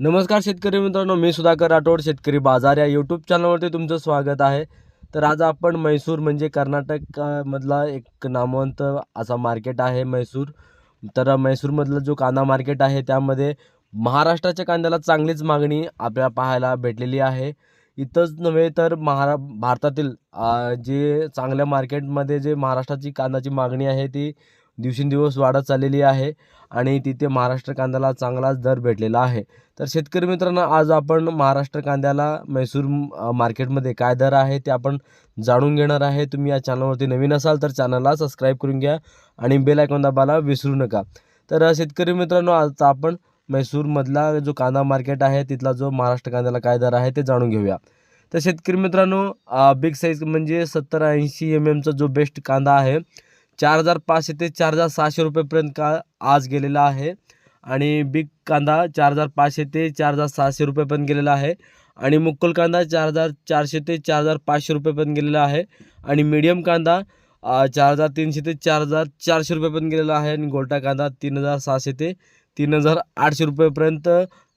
नमस्कार शेतकरी मित्रांनो मी सुधाकर राठोड शेतकरी बाजार या यूट्यूब चॅनलवरती तुमचं स्वागत आहे. तर आज आपण म्हैसूर म्हणजे कर्नाटकमधला एक नामवंत असा मार्केट आहे म्हैसूर. तर म्हैसूरमधलं जो कांदा मार्केट आहे त्यामध्ये महाराष्ट्राच्या कांद्याला चांगलीच मागणी आपल्याला पाहायला भेटलेली आहे. इथंच नव्हे तर महारा भारतातील जे चांगल्या मार्केटमध्ये जे महाराष्ट्राची कांद्याची मागणी आहे ती दिवसेंदिवस वाढत चाललेली आहे आणि तिथे महाराष्ट्र कांद्याला चांगलाच दर भेटलेला आहे. तर शेतकरी मित्रांनो आज आपण महाराष्ट्र कांद्याला म्हैसूर मार्केटमध्ये काय दर आहे ते आपण जाणून घेणार आहे. तुम्ही या चॅनलवरती नवीन असाल तर चॅनलला सबस्क्राईब करून घ्या आणि बेल आयकॉन दाबायला विसरू नका. तर शेतकरी मित्रांनो आज आपण म्हैसूरमधला जो कांदा मार्केट आहे तिथला जो महाराष्ट्र कांद्याला काय दर आहे ते जाणून घेऊया. तर शेतकरी मित्रांनो बिग साईज म्हणजे सत्तर ऐंशी एम एमचा जो बेस्ट कांदा आहे चार हजार पाचशे ते चार हजार सहाशे रुपयेपर्यंत का आज गेलेला आहे. आणि बिग कांदा चार हजार पाचशे ते चार हजार सहाशे रुपयेपर्यंत गेलेला आहे. आणि मुक्कल कांदा चार हजार चारशे ते चार हजार पाचशे रुपयेपर्यंत गेलेला आहे. आणि मीडियम कांदा चार हजार तीनशे ते चार हजार चारशे रुपयेपर्यंत गेलेला आहे. आणि गोल्टा कांदा तीन हजार सहाशे ते तीन हजार आठशे रुपयेपर्यंत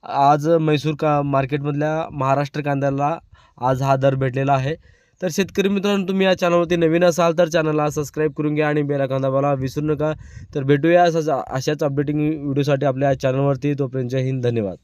आज म्हैसूर का मार्केटमधल्या महाराष्ट्र कांद्याला आज हा दर भेटलेला आहे. तर शेतकरी मित्रांनो तुम्ही या चॅनलवरती नवीन असाल तर चॅनलला सबस्क्राईब करून घ्या आणि बेल आयकॉन दाबायला विसरू नका. तर भेटूया असाच अशाच अपडेटिंग व्हिडिओसाठी आपल्या चॅनलवरती तोपर्यंत हिंद धन्यवाद.